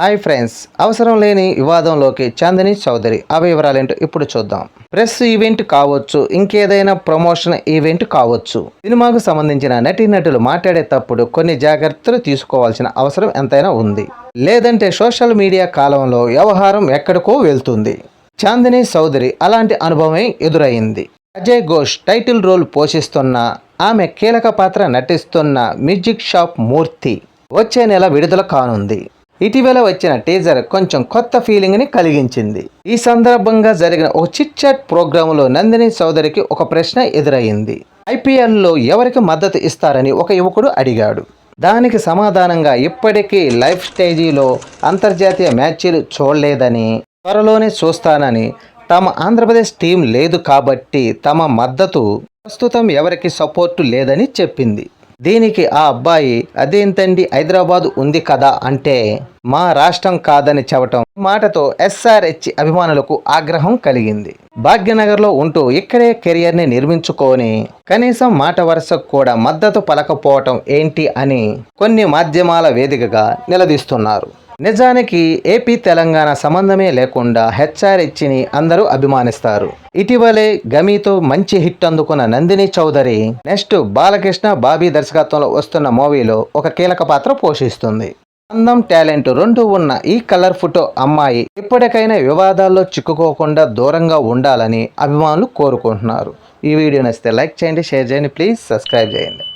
Hi friends అవసరం లేని వివాదంలోకి చాందిని చౌదరి. ఆ వివరాలేంటో ఇప్పుడు చూద్దాం. ప్రెస్ ఈవెంట్ కావచ్చు ఇంకేదైనా ప్రమోషన్ ఈవెంట్ కావచ్చు. సినిమాకు సంబంధించిన నటీనటులు మాట్లాడేటప్పుడు కొన్ని జాగ్రత్తలు తీసుకోవాల్సిన అవసరం ఎంతైనా ఉంది. లేదంటే సోషల్ మీడియా కాలంలో వ్యవహారం ఎక్కడికో వెళ్తుంది. చాందిని చౌదరి అలాంటి అనుభవమే ఎదురైంది. అజయ్ ఘోష్ టైటిల్ రోల్ పోషిస్తున్న ఆమె కీలక పాత్ర నటిస్తున్న మ్యూజిక్ షాప్ మూర్తి వచ్చే నెల విడుదల కానుంది. ఇటీవల వచ్చిన టీజర్ కొంచెం కొత్త ఫీలింగ్ని కలిగించింది. ఈ సందర్భంగా జరిగిన ఒక చిట్ చాట్ ప్రోగ్రాంలో నందిని చౌదరికి ఒక ప్రశ్న ఎదురయ్యింది ఐపీఎల్లో ఎవరికి మద్దతు ఇస్తారని ఒక యువకుడు అడిగాడు. దానికి సమాధానంగా ఇప్పటికీ లైఫ్ స్టేజీలో అంతర్జాతీయ మ్యాచ్లు చూడలేదని త్వరలోనే చూస్తానని తమ ఆంధ్రప్రదేశ్ టీం లేదు కాబట్టి తమ మద్దతు ప్రస్తుతం ఎవరికి సపోర్టు లేదని చెప్పింది. దీనికి ఆ అబ్బాయి అదేంతండి హైదరాబాద్ ఉంది కదా అంటే మా రాష్ట్రం కాదని చెప్పటం. మాటతో ఎస్ఆర్హెచ్ అభిమానులకు ఆగ్రహం కలిగింది. భాగ్యనగర్లో ఉంటూ ఇక్కడే కెరియర్ని నిర్మించుకొని కనీసం మాట వరుసకు కూడా మద్దతు పలకపోవటం ఏంటి అని కొన్ని మాధ్యమాల వేదికగా నిలదీస్తున్నారు. నిజానికి ఏపీ తెలంగాణ సంబంధమే లేకుండా హెచ్ఆర్హెచ్ని అందరూ అభిమానిస్తారు. ఇటీవలే గమీతో మంచి హిట్ అందుకున్న నందిని చౌదరి నెక్స్ట్ బాలకృష్ణ బాబీ దర్శకత్వంలో వస్తున్న మూవీలో ఒక కీలక పాత్ర పోషిస్తుంది. అందం టాలెంట్ రెండు ఉన్న ఈ కలర్ ఫోటో అమ్మాయి ఇప్పటికైనా వివాదాల్లో చిక్కుకోకుండా దూరంగా ఉండాలని అభిమానులు కోరుకుంటున్నారు. ఈ వీడియో నచ్చితే లైక్ చేయండి షేర్ చేయండి ప్లీజ్ సబ్స్క్రైబ్ చేయండి.